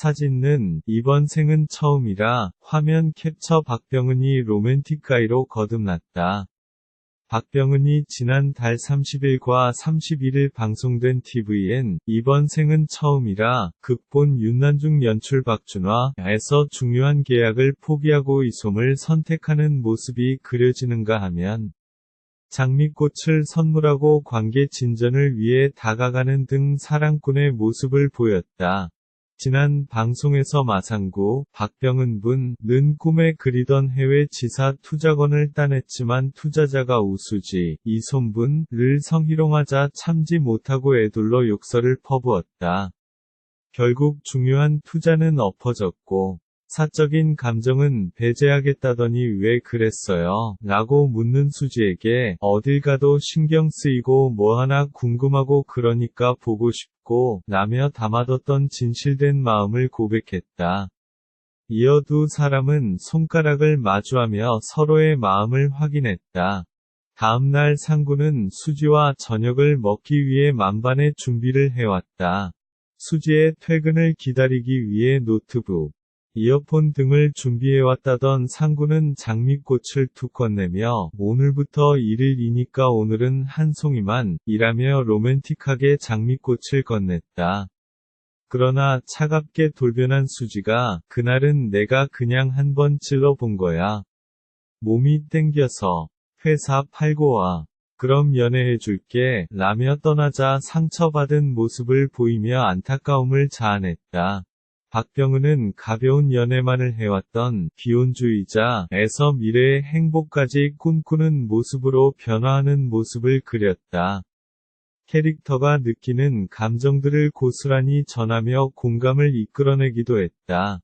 사진는 이번 생은 처음이라 화면 캡처 박병은이 로맨틱가이로 거듭났다. 박병은이 지난 달 30일과 31일 방송된 TVN 이번 생은 처음이라 극본 윤난중 연출 박준화에서 중요한 계약을 포기하고 이솜을 선택하는 모습이 그려지는가 하면 장미꽃을 선물하고 관계 진전을 위해 다가가는 등 사랑꾼의 모습을 보였다. 지난 방송에서 마상구, 박병은 분는 꿈에 그리던 해외 지사 투자건을 따냈지만 투자자가 우수지, 이손분을 성희롱하자 참지 못하고 애둘러 욕설을 퍼부었다. 결국 중요한 투자는 엎어졌고, 사적인 감정은 배제하겠다더니 왜 그랬어요? 라고 묻는 수지에게 어딜 가도 신경 쓰이고 뭐 하나 궁금하고 그러니까 보고 싶 고 라며 담아뒀던 진실된 마음을 고백했다. 이어 두 사람은 손가락을 마주하며 서로의 마음을 확인했다. 다음날 상구는 수지와 저녁을 먹기 위해 만반의 준비를 해왔다. 수지의 퇴근을 기다리기 위해 노트북, 이어폰 등을 준비해왔다던 상구는 장미꽃을 툭 건네며 오늘부터 1일이니까 오늘은 한 송이만 이라며 로맨틱하게 장미꽃을 건넸다. 그러나 차갑게 돌변한 수지가 그날은 내가 그냥 한번 찔러본 거야. 몸이 땡겨서 회사 팔고 와. 그럼 연애해줄게 라며 떠나자 상처받은 모습을 보이며 안타까움을 자아냈다. 박병은은 가벼운 연애만을 해왔던 기혼주의자에서 미래의 행복까지 꿈꾸는 모습으로 변화하는 모습을 그렸다. 캐릭터가 느끼는 감정들을 고스란히 전하며 공감을 이끌어내기도 했다.